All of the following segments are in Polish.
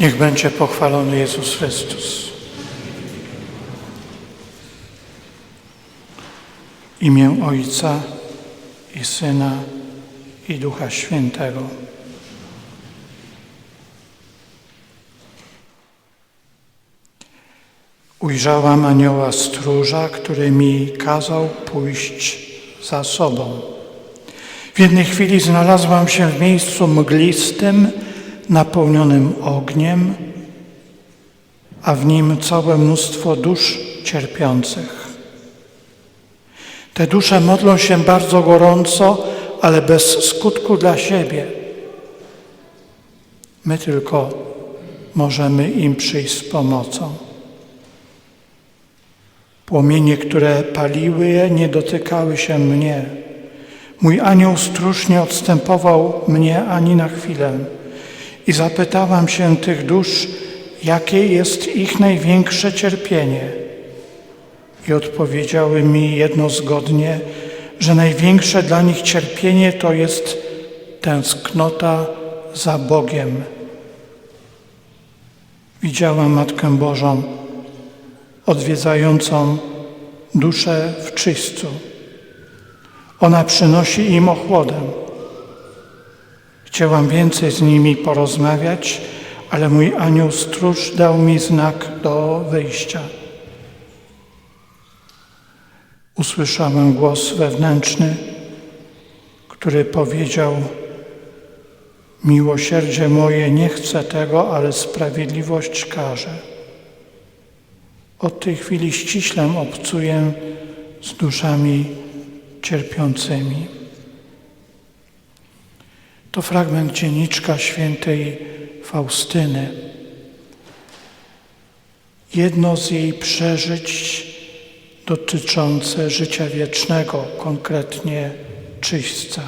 Niech będzie pochwalony Jezus Chrystus. Imię Ojca i Syna i Ducha Świętego. Ujrzałam anioła stróża, który mi kazał pójść za sobą. W jednej chwili znalazłam się w miejscu mglistym, napełnionym ogniem, a w nim całe mnóstwo dusz cierpiących. Te dusze modlą się bardzo gorąco, ale bez skutku dla siebie. My tylko możemy im przyjść z pomocą. Płomienie, które paliły je, nie dotykały się mnie. Mój anioł stróż nie odstępował mnie ani na chwilę. I zapytałam się tych dusz, jakie jest ich największe cierpienie. I odpowiedziały mi jednozgodnie, że największe dla nich cierpienie to jest tęsknota za Bogiem. Widziałam Matkę Bożą odwiedzającą duszę w czyśćcu. Ona przynosi im ochłodę. Chciałam więcej z nimi porozmawiać, ale mój anioł stróż dał mi znak do wyjścia. Usłyszałem głos wewnętrzny, który powiedział: Miłosierdzie moje nie chce tego, ale sprawiedliwość każe. Od tej chwili ściśle obcuję z duszami cierpiącymi. To fragment dzienniczka świętej Faustyny. Jedno z jej przeżyć dotyczące życia wiecznego, konkretnie czyśćca.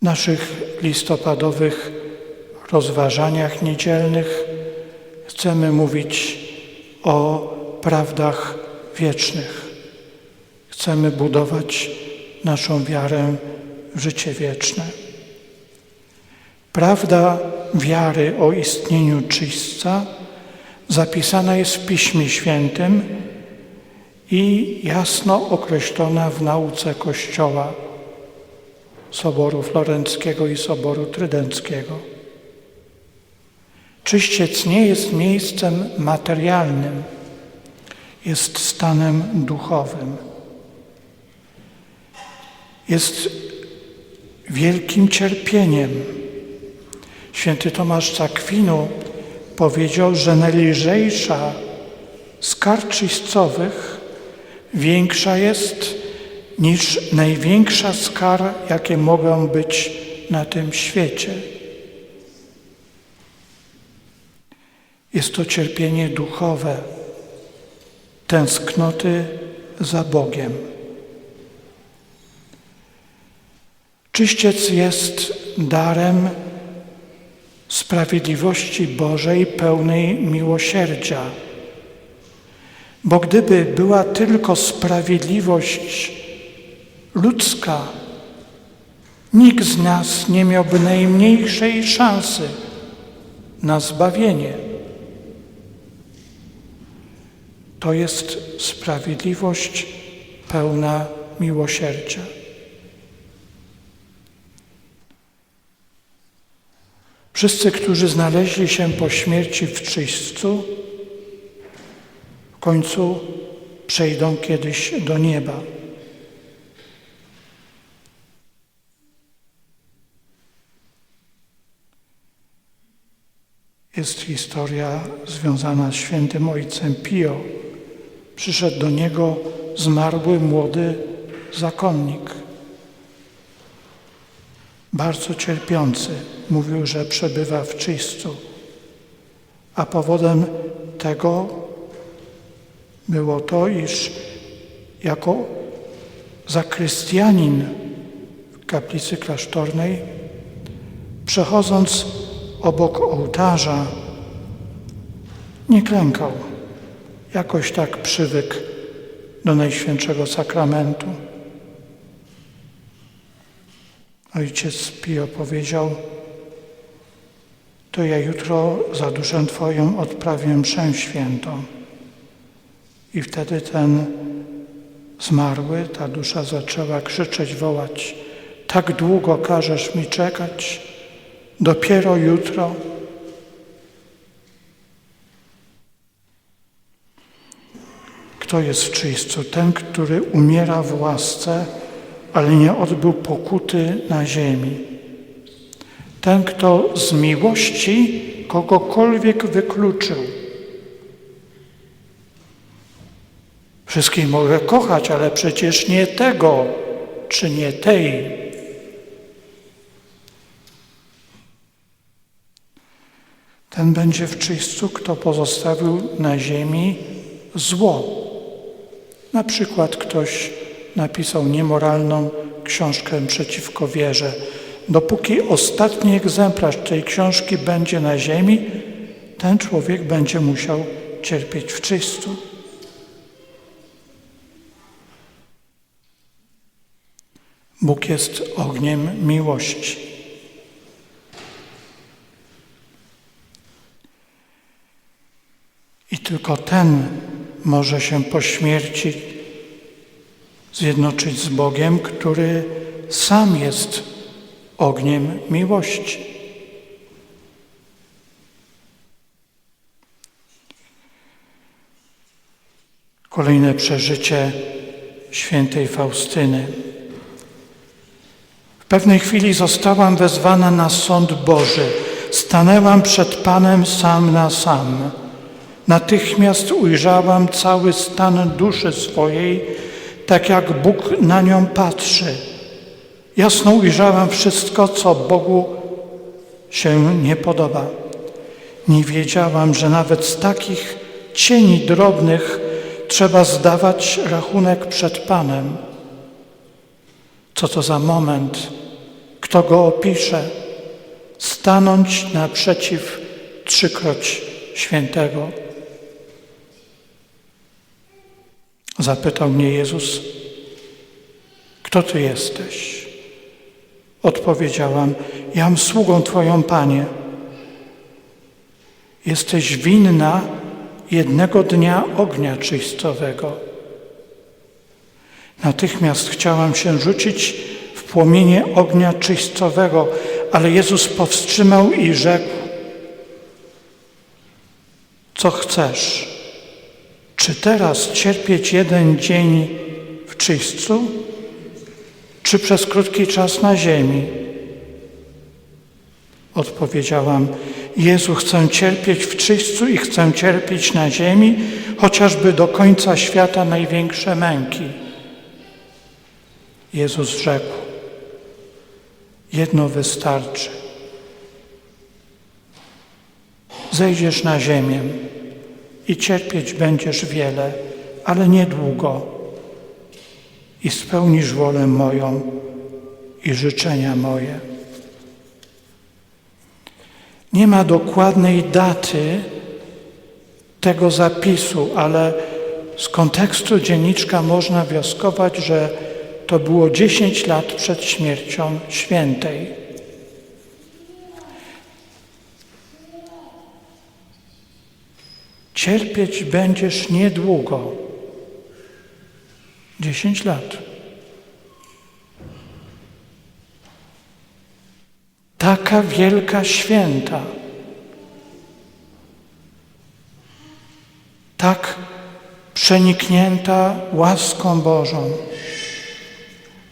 W naszych listopadowych rozważaniach niedzielnych chcemy mówić o prawdach wiecznych. Chcemy budować naszą wiarę życie wieczne. Prawda wiary o istnieniu czyśćca zapisana jest w Piśmie Świętym i jasno określona w nauce Kościoła Soboru Florenckiego i Soboru Trydenckiego. Czyściec nie jest miejscem materialnym, jest stanem duchowym. Jest wielkim cierpieniem. Święty Tomasz Zakwinu powiedział, że najlżejsza z kar czyścowych większa jest niż największa z kar, jakie mogą być na tym świecie. Jest to cierpienie duchowe, tęsknoty za Bogiem. Czyściec jest darem sprawiedliwości Bożej pełnej miłosierdzia. Bo gdyby była tylko sprawiedliwość ludzka, nikt z nas nie miałby najmniejszej szansy na zbawienie. To jest sprawiedliwość pełna miłosierdzia. Wszyscy, którzy znaleźli się po śmierci w czyśćcu, w końcu przejdą kiedyś do nieba. Jest historia związana z świętym ojcem Pio. Przyszedł do niego zmarły młody zakonnik bardzo cierpiący, mówił, że przebywa w czyśćcu. A powodem tego było to, iż jako zakrystianin w kaplicy klasztornej, przechodząc obok ołtarza, nie klękał. Jakoś tak przywykł do Najświętszego Sakramentu. Ojciec Pio powiedział, to ja jutro za duszę Twoją odprawię mszę świętą. I wtedy ten zmarły, ta dusza zaczęła krzyczeć, wołać, tak długo każesz mi czekać, dopiero jutro. Kto jest w czyśćcu? Ten, który umiera w łasce, ale nie odbył pokuty na ziemi. Ten, kto z miłości kogokolwiek wykluczył. Wszystkich mogę kochać, ale przecież nie tego czy nie tej. Ten będzie w czyśćcu, kto pozostawił na ziemi zło. Na przykład ktoś napisał niemoralną książkę przeciwko wierze. Dopóki ostatni egzemplarz tej książki będzie na ziemi, ten człowiek będzie musiał cierpieć w czyśćcu. Bóg jest ogniem miłości. I tylko ten może się po śmierci zjednoczyć z Bogiem, który sam jest ogniem miłości. Kolejne przeżycie świętej Faustyny. W pewnej chwili zostałam wezwana na sąd Boży. Stanęłam przed Panem sam na sam. Natychmiast ujrzałam cały stan duszy swojej, tak jak Bóg na nią patrzy. Jasno ujrzałam wszystko, co Bogu się nie podoba. Nie wiedziałam, że nawet z takich cieni drobnych trzeba zdawać rachunek przed Panem. Co to za moment? Kto go opisze? Stanąć naprzeciw trzykroć świętego. Zapytał mnie Jezus, kto Ty jesteś? Odpowiedziałam, jam sługą Twoją, Panie. Jesteś winna jednego dnia ognia czyścowego. Natychmiast chciałam się rzucić w płomienie ognia czyścowego, ale Jezus powstrzymał i rzekł, co chcesz? Czy teraz cierpieć jeden dzień w czyśćcu, czy przez krótki czas na ziemi? Odpowiedziałam, Jezu, chcę cierpieć w czyśćcu i chcę cierpieć na ziemi, chociażby do końca świata największe męki. Jezus rzekł, jedno wystarczy. Zejdziesz na ziemię i cierpieć będziesz wiele, ale niedługo i spełnisz wolę moją i życzenia moje. Nie ma dokładnej daty tego zapisu, ale z kontekstu dzienniczka można wnioskować, że to było 10 lat przed śmiercią świętej. Cierpieć będziesz niedługo. 10 lat. Taka wielka święta. Tak przeniknięta łaską Bożą.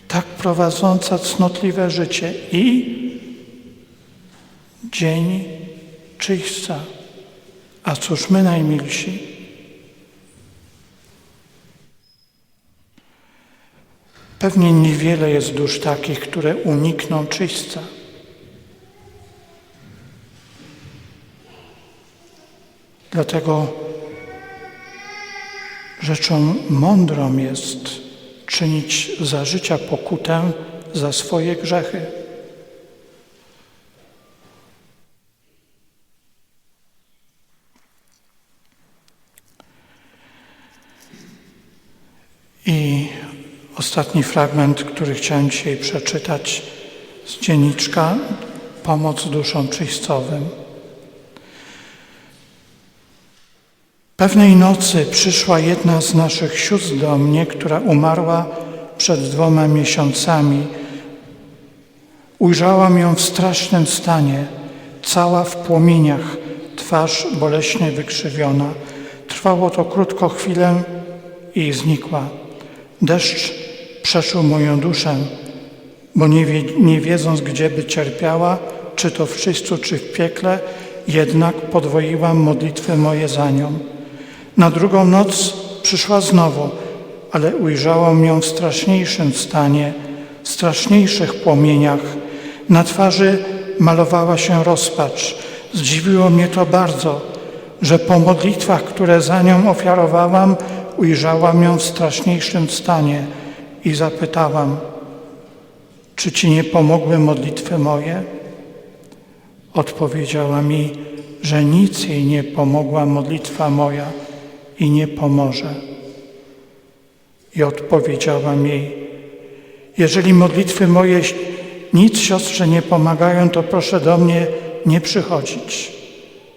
Tak prowadząca cnotliwe życie i dzień czyśćca. A cóż my najmilsi? Pewnie niewiele jest dusz takich, które unikną czyśćca. Dlatego rzeczą mądrą jest czynić za życia pokutę za swoje grzechy. I ostatni fragment, który chciałem dzisiaj przeczytać z dzienniczka Pomoc duszom czyścowym. Pewnej nocy przyszła jedna z naszych sióstr do mnie, która umarła przed dwoma miesiącami. Ujrzałam ją w strasznym stanie, cała w płomieniach, twarz boleśnie wykrzywiona. Trwało to krótko chwilę i znikła. Deszcz przeszył moją duszę, bo nie, wie, nie wiedząc, gdzie by cierpiała, czy to w czyściu, czy w piekle, jednak podwoiłam modlitwy moje za nią. Na drugą noc przyszła znowu, ale ujrzałam ją w straszniejszym stanie, straszniejszych płomieniach. Na twarzy malowała się rozpacz. Zdziwiło mnie to bardzo, że po modlitwach, które za nią ofiarowałam, ujrzałam ją w straszniejszym stanie i zapytałam, czy Ci nie pomogły modlitwy moje? Odpowiedziała mi, że nic jej nie pomogła modlitwa moja i nie pomoże. I odpowiedziałam jej, jeżeli modlitwy moje nic siostrze nie pomagają, to proszę do mnie nie przychodzić.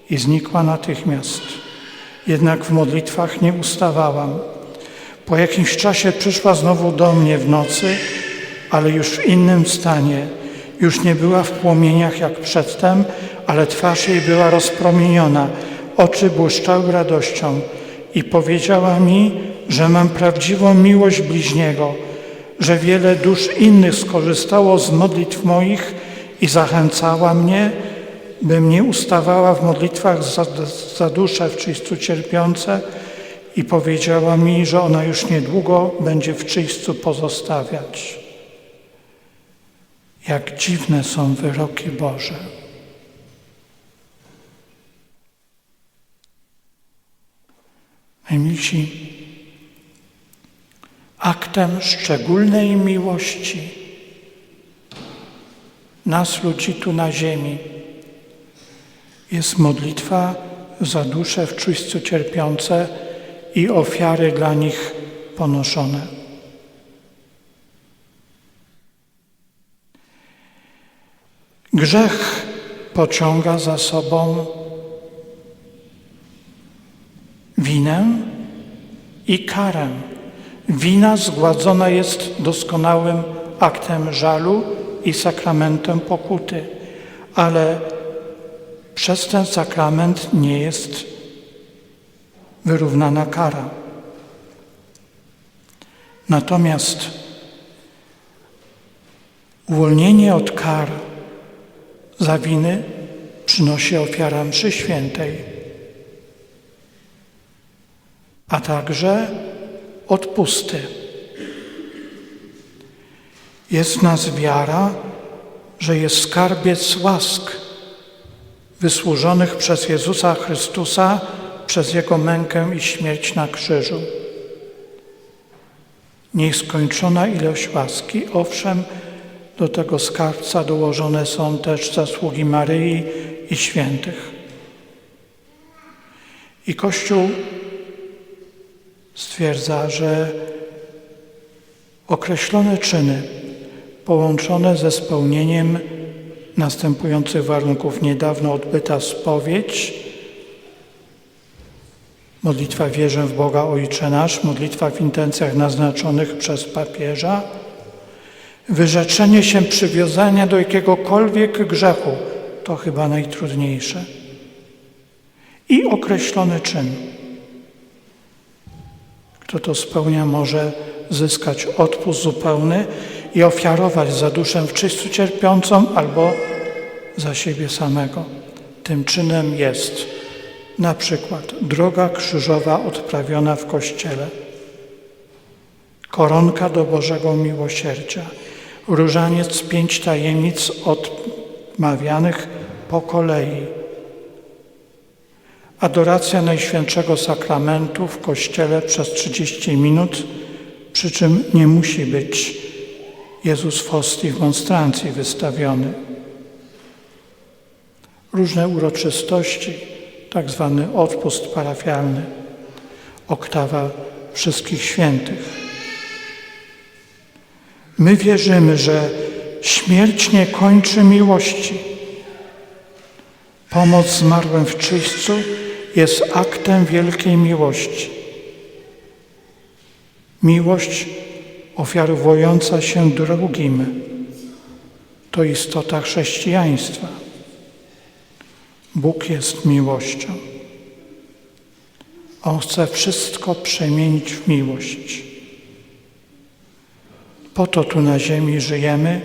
I znikła natychmiast. Jednak w modlitwach nie ustawałam. Po jakimś czasie przyszła znowu do mnie w nocy, ale już w innym stanie. Już nie była w płomieniach jak przedtem, ale twarz jej była rozpromieniona, oczy błyszczały radością i powiedziała mi, że mam prawdziwą miłość bliźniego, że wiele dusz innych skorzystało z modlitw moich i zachęcała mnie, bym nie ustawała w modlitwach za, za dusze w czyśćcu cierpiące i powiedziała mi, że ona już niedługo będzie w czyśćcu pozostawiać. Jak dziwne są wyroki Boże. Najmilsi, aktem szczególnej miłości nas, ludzi tu na ziemi, jest modlitwa za dusze w czujstwu cierpiące i ofiary dla nich ponoszone. Grzech pociąga za sobą winę i karę. Wina zgładzona jest doskonałym aktem żalu i sakramentem pokuty, ale przez ten sakrament nie jest wyrównana kara. Natomiast uwolnienie od kar za winy przynosi ofiara mszy świętej, a także odpusty. Jest w nas wiara, że jest skarbiec łask wysłużonych przez Jezusa Chrystusa przez Jego mękę i śmierć na krzyżu. Nieskończona ilość łaski, owszem, do tego skarbca dołożone są też zasługi Maryi i świętych. I Kościół stwierdza, że określone czyny połączone ze spełnieniem następujących warunków. Niedawno odbyta spowiedź, modlitwa wierzę w Boga Ojcze Nasz, modlitwa w intencjach naznaczonych przez papieża, wyrzeczenie się przywiązania do jakiegokolwiek grzechu, to chyba najtrudniejsze, i określony czyn. Kto to spełnia, może zyskać odpust zupełny i ofiarować za duszę w czyściu cierpiącą albo za siebie samego. Tym czynem jest na przykład droga krzyżowa odprawiona w Kościele, koronka do Bożego Miłosierdzia, różaniec pięć tajemnic odmawianych po kolei, adoracja Najświętszego Sakramentu w Kościele przez 30 minut, przy czym nie musi być Jezus Fosti w monstrancji wystawiony. Różne uroczystości, tak zwany odpust parafialny, oktawa wszystkich świętych. My wierzymy, że śmierć nie kończy miłości. Pomoc zmarłym w czyśćcu jest aktem wielkiej miłości. Miłość ofiarowująca się drugim to istota chrześcijaństwa. Bóg jest miłością. On chce wszystko przemienić w miłość. Po to tu na ziemi żyjemy,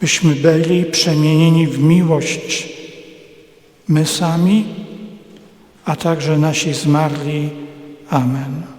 byśmy byli przemienieni w miłość my sami, a także nasi zmarli. Amen.